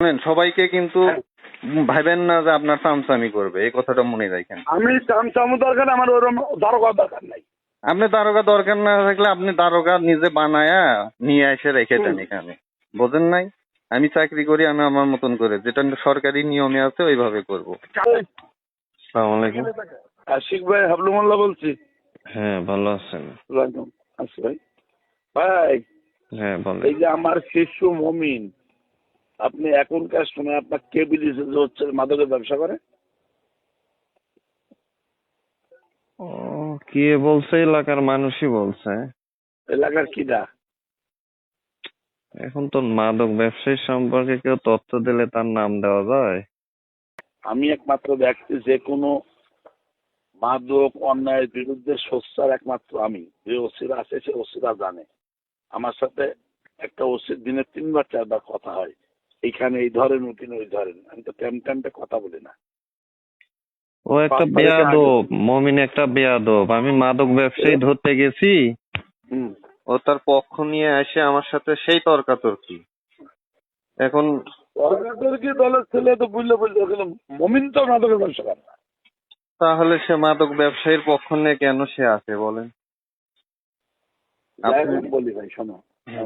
শুনেন সবাইকে কিন্তু। ভাবেন না যে আপনার চামচামি করবে এই কথাটা মনে রাখেন। আমি চামচামো দরকার আমার ওরম দরকার দরকার নাই। আপনি দারোগা দরকার না থাকলে আপনি দারোগা নিজে বানায়া নিয়ে এসে রেখে দেন এখানে। বোঝেন নাই? আমি চাকরি করি আমি আমার মতন করে। যেটা সরকারি নিয়মে আছে ওইভাবে করব। সালাম আলাইকুম। আশিক ভাই হাবলুমোল্লা বলছি। হ্যাঁ ভালো আছেন। ওয়ালাইকুম ভাই ভাই হ্যাঁ বলেন। এই যে আমার শিশু মমিন আপনি এখনকার সময় আপনার কে বিদেশে যে হচ্ছে মাদকের ব্যবসা করে? ও কে বলছে? এলাকার মানুষই বলছে। এলাকার এখন তো মাদক ব্যবসায়ী সম্পর্কে কেউ তথ্য দিলে তার নাম দেওয়া যায়? আমি একমাত্র ব্যক্তি যে কোনো মাদক অন্যায়ের বিরুদ্ধে সোচ্চার একমাত্র আমি। যে ওসিরা আছে সে ওসিরা জানে। আমার সাথে একটা ওসির দিনে তিনবার চারবার কথা হয়। এইখানে এই ধরেন ওখানে ওই ধরেন। আমি তো টেম টেমটে কথা বলি না। ও একটা বেয়াদব মমিন একটা বেয়াদব। আমি মাদক ব্যবসায়ী ধরতে গেছি। ও তার পক্ষ নিয়ে এসে আমার সাথে সেই তর্কাতর্কি। এখন সরকারের কি দলের ছেলে তো বুঝলে বুঝলে মমিন তো মাদকের ব্যবসা করে না। তাহলে সে মাদক ব্যবসায়ীর পক্ষ নিয়ে কেন সে আছে বলেন? হোক বলি ভাই শোনো।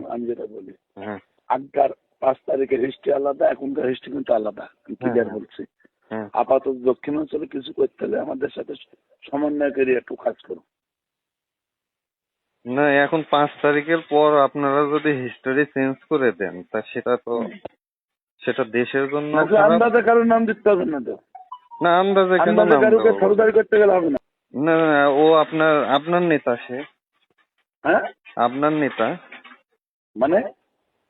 আমি যেটা বলি। হ্যাঁ। আগকার পাঁচ তারিখের হিস্ট্রি আলাদা এখনকার হিস্ট্রি কিন্তু আলাদা ক্লিয়ার হ্যাঁ। বলছি। হ্যাঁ। আপাতত দক্ষিণাঞ্চলে কিছু করতে হলে আমাদের সাথে সমন্বয়কারী একটু কাজ করুন না এখন পাঁচ তারিখের পর আপনারা যদি হিস্টোরি চেঞ্জ করে দেন তা সেটা তো সেটা দেশের জন্য আন্দাজে কারোর নাম দিতে হবে না তো। না আন্দাজে কেন নাম কারোকে করতে গেলে হবে না না, না, ও আপনার আপনার নেতা সে। হ্যাঁ? আপনার নেতা? মানে?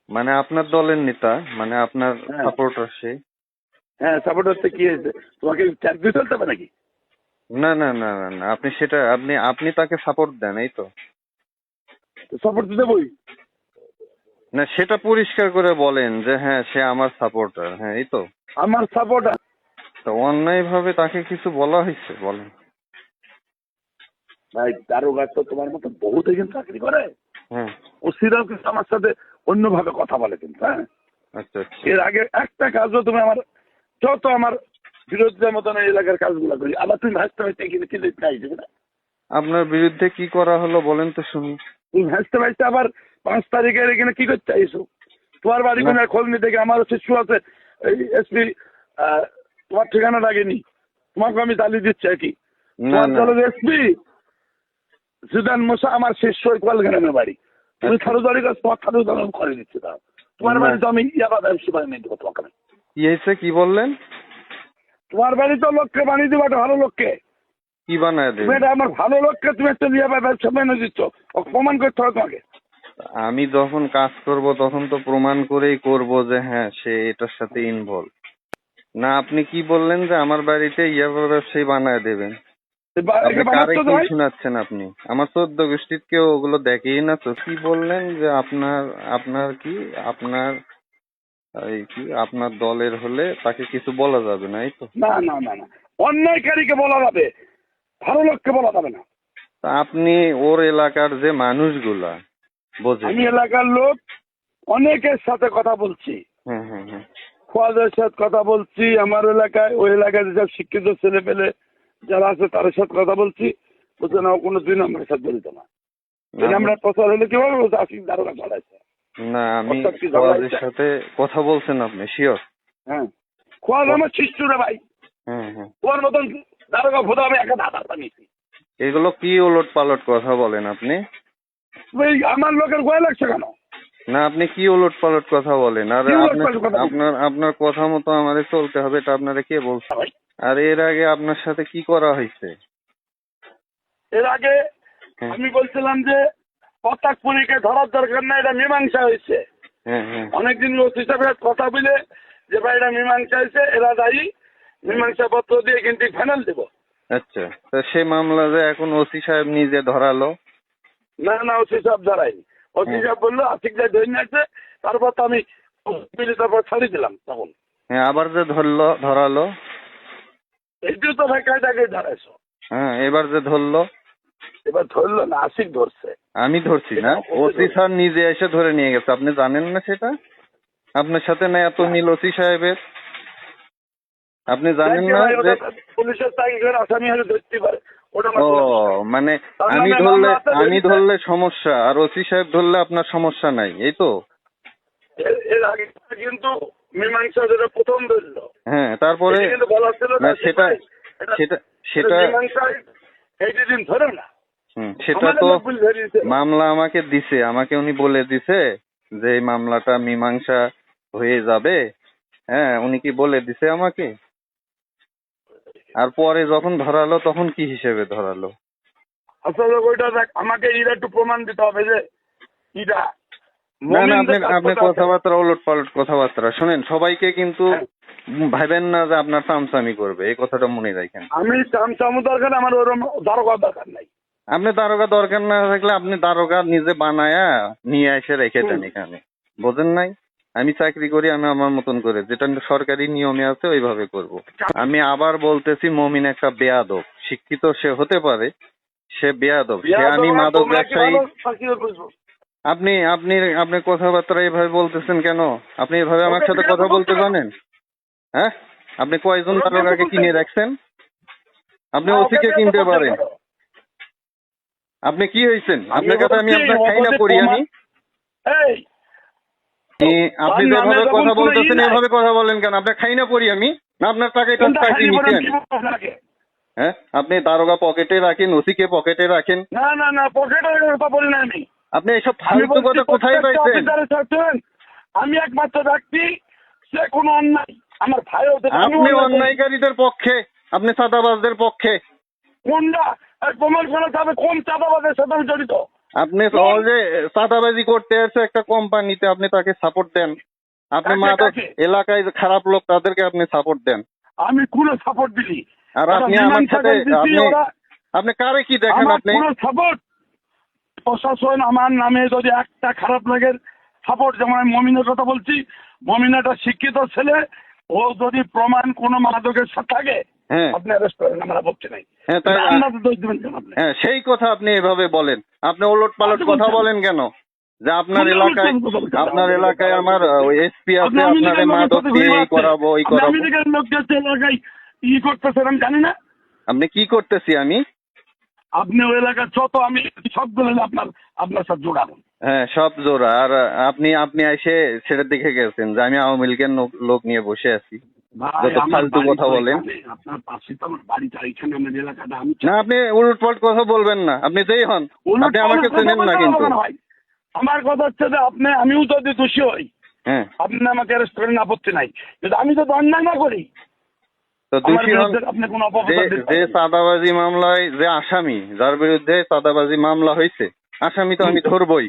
মানে আপনার দলের নেতা মানে আপনার হ্যাঁ। সাপোর্টার সে। হ্যাঁ সাপোর্ট হচ্ছে কি হয়েছে? তোমাকে চাকরি চলতে হবে নাকি? না না না না না আপনি সেটা আপনি আপনি তাকে সাপোর্ট দেন এই তো। সাপোর্ট দিতে বই না সেটা পরিষ্কার করে বলেন যে হ্যাঁ সে আমার সাপোর্টার হ্যাঁ এই তো। আমার সাপোর্টার তো অন্যায় ভাবে তাকে কিছু বলা হয়েছে বলেন। ভাই দারোগা তো তোমার মতো বহুত এখানে চাকরি করে। হ্যাঁ। ও কিন্তু আমার সাথে অন্যভাবে কথা বলে কিন্তু হ্যাঁ? আচ্ছা আচ্ছা। এর আগে একটা কাজও তুমি আমার যত আমার বিরোধীদের মতন এলাকার কাজগুলো করি আবার তুমি ভাসতে ভাসতে এখানে কি দেখতে আইসবে না আপনার বিরুদ্ধে কি করা হলো বলেন তো শুনি। তুমি ভাসতে ভাসতে আবার পাঁচ তারিখের এখানে কি করতে আইসো তোমার বাড়ি। কোনো খোঁজ নিতে গিয়ে আমার শিশু আছে এই এসপি তোমার ঠিকানা লাগেনি তোমাকে আমি তালি দিচ্ছি আর কি। তোমার এসপি সুদান মোসা আমার শিষ্য কোয়াল গ্রামের বাড়ি। তুমি আচ্ছা। খারুদারি কাজ তোমার খারুদারি আমি করে দিচ্ছি তাও তোমার না। বাড়িতে আমি ইয়াবা ব্যবসা বানিয়ে দেবো তোমাকে। আমি। কি কি বললেন? তোমার বাড়ি তো লোককে বানিয়ে দেবো একটা ভালো লোককে। কি বানায় দেবেন এটা আমার ভালো লোককে তুমি একটা ইয়াবা ব্যবসা বানিয়ে দিচ্ছ। প্রমাণ করতে হবে তোমাকে। আমি যখন কাজ করব তখন তো প্রমাণ করেই করব যে হ্যাঁ সে এটার সাথে ইনভলভ না আপনি কি বললেন যে আমার বাড়িতে ইয়াবা ব্যবসায়ী বানায় দেবেন? শোনাচ্ছেন আপনি? আমার চোদ্দ গোষ্ঠীর কেউ ওগুলো দেখেই না তো। কি বললেন যে আপনার আপনার কি আপনার এই কি আপনার দলের হলে তাকে কিছু বলা যাবে না এই তো? না না না না। অন্যায়কারীকে বলা যাবে ভালো লোককে বলা যাবে না। তা আপনি ওর এলাকার যে মানুষগুলা বোঝে আমি এলাকার লোক অনেকের সাথে কথা বলছি। হ্যাঁ হ্যাঁ হ্যাঁ। খোয়াদের সাথে কথা বলছি আমার এলাকায় ওই এলাকায় যেসব শিক্ষিত ছেলে পেলে যারা আছে তাদের সাথে কথা বলছি বলছে না কোনো দুই নম্বরের সাথে জড়িত না। দুই নম্বরের প্রচার হলে কি হবে বলছে দারোগা চড়াইছে না আমি ঝগড়া সাথে কথা বলছেন আপনি শিওর হ্যাঁ। খোয়াজ আমার শিষ্যরা ভাই। হ্যাঁ হ্যাঁ। ওর মতন দারোগা ভোদা আমি একা দাদা বানিয়েছি। এগুলো কি ওলট পালট কথা বলেন আপনি? আমার লোকের গোয়া লাগছে কেন? না আপনি কি ওলট পালট কথা বলেন? আর আপনার আপনার কথা মতো আমাদের চলতে হবে এটা আপনারা কে বলছে? আর এর আগে আপনার সাথে কি করা হয়েছে? এর আগে হ্যাঁ। আমি বলছিলাম যে পতাকপুরীকে ধরার দরকার না এটা মীমাংসা হয়েছে। হ্যাঁ হ্যাঁ। অনেকদিন ওসি সাহেবের কথা বলে যে ভাই এটা মীমাংসা হয়েছে এরা দায়ী মীমাংসা পত্র দিয়ে কিন্তু ফাইনাল দেব। আচ্ছা তা সে মামলা যে এখন ওসি সাহেব নিজে ধরালো? না না ওসি সাহেব ধরাইনি ওসি সাহেব বলল আশিক ভাই ধরে নিয়েছে তারপর তো আমি তারপর ছাড়ি দিলাম তখন। হ্যাঁ আবার যে ধরলো ধরালো। তো ভাই ধরাইছো। হ্যাঁ এবার যে ধরলো। এবার ধরলো না আশিক ধরছে। আমি ধরছি না ওসি স্যার নিজে এসে ধরে নিয়ে গেছে। আপনি জানেন না সেটা? আপনার সাথে না এত মিল ওসি সাহেবের। আপনি জানেন না পুলিশের চাকরি করে আসামি হলে ধরতে পারে। ও মানে আমি ধরলে আমি ধরলে সমস্যা আর ওসি সাহেব ধরলে আপনার সমস্যা নাই এই তো? এর- আগে কিন্তু মীমাংসা যেটা প্রথম ধরলো হ্যাঁ তারপরে সেটা সেটা সেটা এই ধরে না। হুম, সেটা তো। মামলা আমাকে দিছে আমাকে উনি বলে দিছে যে এই মামলাটা মীমাংসা হয়ে যাবে। হ্যাঁ উনি কি বলে দিছে আমাকে? আর পরে যখন ধরালো তখন কি হিসেবে ধরালো? আসলে ওইটা আমাকে এটা একটু প্রমাণ দিতে হবে যে এটা না না আপনি আপনি কথাবার্তা ওলট পালট কথাবার্তা শোনেন সবাইকে কিন্তু হ্যাঁ। ভাবেন না যে আপনার চামচামি করবে এই কথাটা মনে রাখেন। আমি চামচামু দরকার আমার ওরম দারোগা দরকার নাই। আপনি দারোগা দরকার না থাকলে আপনি দারোগা নিজে বানায়া নিয়ে এসে রেখে দেন এখানে। বোঝেন নাই? আমি চাকরি করি আমি আমার মতন করে। যেটা সরকারি নিয়মে আছে ওইভাবে করব। আমি আবার বলতেছি মমিন একটা বেয়াদব। শিক্ষিত সে হতে পারে সে বেয়াদব। সে আমি মাদক ব্যবসায়ী? আপনি আপনি আপনি কথাবার্তা এভাবে বলতেছেন কেন? আপনি এভাবে আমার সাথে কথা বলতে জানেন? হ্যাঁ? আপনি কয়জন ওকে বিয়া তো দারোগাকে করতে কিনে রাখছেন? আপনি ওকে ওসিকে কিনতে পারেন। আপনি কি হয়েছেন? আপনার কাছে আমি আপনার খাই না পড়ি আমি। আপনি- আপনি যেভাবে কথা বলতেছেন এভাবে কথা বলেন কেন? আপনার খাই না পড়ি আমি? না আপনার টাকা খালি বলেন, নিচ্ছেন? হ্যাঁ? আপনি দারোগা পকেটে রাখেন ওসিকে পকেটে রাখেন। না না না পকেটের কথা বলি না আমি। আপনি এসব ফালতু কথা কোথায় পাইছেন? আমি একমাত্র ব্যক্তি সে কোনো অন্যায়। আমার ভাই আপনি অন্যায়কারীদের পক্ষে আপনি চাঁদাবাজদের পক্ষে। কোনটা? প্রমাণ করা যাবে কোন চাঁদাবাদের সাথে আমি জড়িত? আপনি সহজে চাঁদাবাজি করতে আছে একটা কোম্পানিতে আপনি তাকে সাপোর্ট দেন। আপনি মাদক এলাকায় খারাপ লোক তাদেরকে আপনি সাপোর্ট দেন। আমি কোনো সাপোর্ট দিলি আর আপনি আমার সাথে আপনি আপনি কারে কি দেখেন আপনি? পুরো সাপোর্ট প্রশাসন আমার নামে যদি একটা খারাপ লাগে সাপোর্ট যেমন আমি মমিনের কথা বলছি মমিনাটা শিক্ষিত ছেলে ও যদি প্রমাণ কোনো মাদকের সাথে থাকে আপনি অ্যারেস্ট করেন আমার আপত্তি নাই। হ্যাঁ দোষ দেবেন কেন আপনি? হ্যাঁ সেই কথা আপনি এভাবে বলেন। আপনি ওলট পালট কথা বলেন কেন? যে আপনার এলাকায়। আপনার এলাকায় আমার এসপি আছে আপনারে মাদক দিয়ে এই করাবো ওই এলাকায় ই করতেছেন আমি জানি না। আপনি কি করতেছি আমি? আপনি ওই এলাকার যত আমি সবগুলো আপনার আপনার সাথে জোড়াবো। হ্যাঁ সব জোড়া। আর আপনি আপনি এসে সেটা দেখে গেছেন যে আমি আওয়ামী লীগের লোক- নিয়ে বসে আছি। ফালতু কথা বলেন। আপনার পাশে তো আমার বাড়িটা এখানে আমার এলাকাটা আমি না আপনি উলট পালট কথা বলবেন না আপনি যেই হন আপনি আমাকে চেনেন না কিন্তু হবে না ভাই। আমার কথা হচ্ছে যে আপনি আমিও যদি দোষী হই হ্যাঁ আপনি আমাকে অ্যারেস্ট করেন আপত্তি নাই কিন্তু আমি যদি অন্যায় না করি যে। চাঁদাবাজি মামলায় যে আসামি যার বিরুদ্ধে চাঁদাবাজি মামলা হয়েছে আসামি তো আমি ধরবই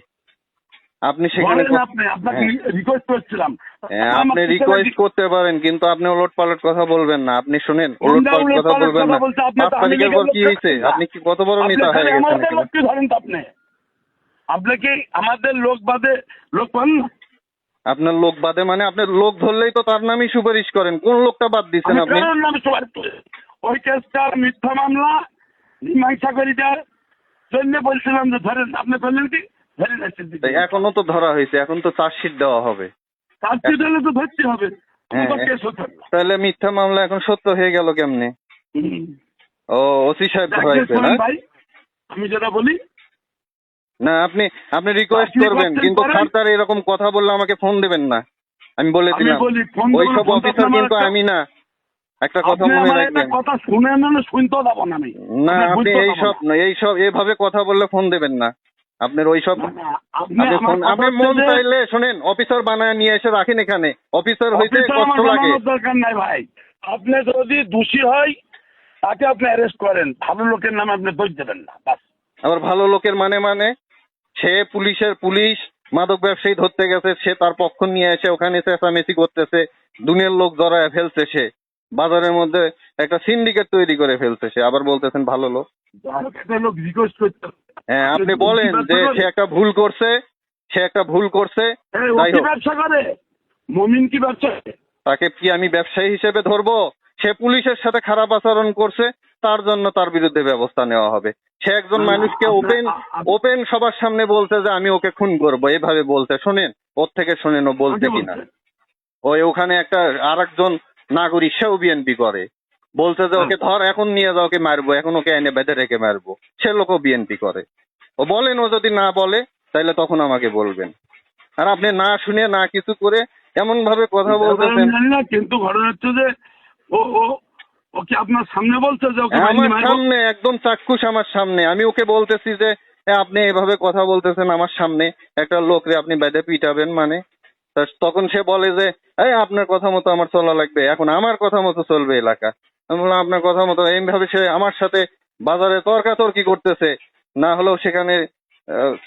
আপনি সেখানে আপনি আপনাকে হ্যাঁ। রিকোয়েস্ট করছিলাম। হ্যাঁ, আপনি রিকোয়েস্ট করতে পারেন কিন্তু আপনি ওলট পালট কথা বলবেন না। আপনি শুনেন ওলট পালট কথা বলবেন না। আপনি পাঁচ তারিখের পর কি হয়েছে আপনি কি কত বড় নেতা হয়ে গেছেন ধরেন আপনি আপনি। কি আমাদের লোক বাদে লোক পান আপনার লোক বাদে মানে আপনার লোক ধরলেই তো তার নামই সুপারিশ করেন। কোন লোকটা বাদ দিচ্ছেন আপনি। ওই কেসটার মিথ্যা মামলা মীমাংসা জন্য বলছিলাম যে ধরেন আপনি ধরলেন কি এখনও তো ধরা হয়েছে এখন তো চার্জশিট দেওয়া হবে। কাজটি দিলে তো ধরতে হবে হ্যাঁ, হ্যাঁ। তাহলে মিথ্যা মামলা এখন সত্য হয়ে গেল কেমনে? ও ওসি সাহেব ধরাইছে না? আমি যেটা বলি না আপনি আপনি রিকোয়েস্ট করবেন কিন্তু করেন। এরকম কথা বললে আমাকে ফোন দেবেন না। আমি বলে আমি দিলাম। বলি ফোন ওইসব করুন, অফিসার কিন্তু আমি না। একটা কথা মনে রাখবেন। কথা শুনে না শুনতেও দেবো না আমি। না আপনি এইসব পারবেন না। এইসব এভাবে কথা বললে ফোন দেবেন না। আপনার ওইসব না, না, আপনি মন চাইলে শোনেন অফিসার বানায় নিয়ে এসে রাখেন এখানে। অফিসার হইতে কষ্ট লাগে। দরকার নাই ভাই। আপনি যদি দোষী হয় তাকে আপনি অ্যারেস্ট করেন। ভালো লোকের নামে আপনি দোষ দেবেন না বাস। আবার ভালো লোকের মানে মানে সে পুলিশের পুলিশ মাদক ব্যবসায়ী ধরতে গেছে সে তার পক্ষ নিয়ে এসে ওখানে চেঁচামেচি করতেছে দুনিয়ার লোক জড়ায় ফেলছে সে বাজারের মধ্যে একটা সিন্ডিকেট তৈরি করে ফেলছে সে আবার বলতেছেন ভালো লোক। লোক রিকোয়েস্ট করতে হ্যাঁ আপনি বলেন যে সে একটা ভুল করছে সে একটা ভুল করছে হোক। ব্যবসা করে। মমিন কি ব্যবসা তাকে কি আমি ব্যবসায়ী হিসেবে ধরবো? সে পুলিশের সাথে খারাপ আচরণ করছে তার জন্য তার বিরুদ্ধে ব্যবস্থা নেওয়া হবে। সে একজন মানুষকে ওপেন ওপেন সবার সামনে বলছে যে আমি ওকে খুন করব এভাবে বলতে শোনেন ওর থেকে শোনেন ও বলছে কিনা। ওই ওখানে একটা আর একজন নাগরিক সেও বিএনপি করে। বলছে যে ওকে ধর এখন নিয়ে যাও ওকে মারবো এখন ওকে এনে বেঁধে রেখে মারবো। সে লোকও বিএনপি করে। ও বলেন ও যদি না বলে তাহলে তখন আমাকে বলবেন। আর আপনি না শুনে না কিছু করে এমন ভাবে কথা বলতেছেন। কিন্তু ঘটনা হচ্ছে যে ও ও ও কি আপনার সামনে বলছে যে ওকে হ্যাঁ, আমার সামনে একদম চাক্ষুষ আমার সামনে। আমি ওকে বলতেছি যে আপনি এভাবে কথা বলতেছেন আমার সামনে। একটা লোকরে আপনি বেঁধে পিটাবেন মানে। তখন সে বলে যে এই আপনার কথা মতো আমার চলা লাগবে। এখন আমার কথা মতো চলবে এলাকা। আমি বললাম আপনার কথা মতো এইভাবে সে আমার সাথে বাজারে তর্কাতর্কি করতেছে। না হলেও সেখানে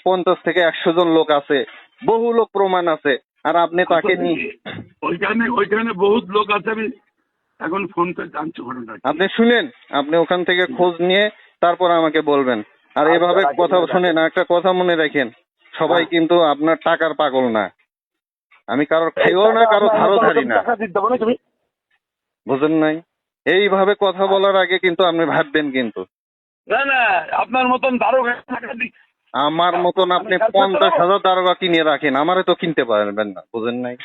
পঞ্চাশ থেকে একশো জন লোক আছে। বহু লোক প্রমাণ আছে। আর আপনি তাকে ওইখানে ওইখানে বহুত লোক আছে আমি এখন ফোন করে জানছি ঘটনা আপনি শুনেন আপনি ওখান থেকে খোঁজ নিয়ে তারপর আমাকে বলবেন। আর আচ্ছা, এভাবে কথা। শুনেন একটা কথা মনে রাখেন। সবাই হ্যাঁ। কিন্তু আপনার টাকার পাগল না। আমি কারোর খাইও না কারও ধারও ধারি না। বুঝেন নাই? এইভাবে কথা বলার আগে কিন্তু আপনি ভাববেন কিন্তু। না না আপনার মতন দারোগা আমার মতন আপনি পঞ্চাশ হাজার দারোগা কিনে রাখেন আমারে তো কিনতে পারবেন না বুঝেন নাই?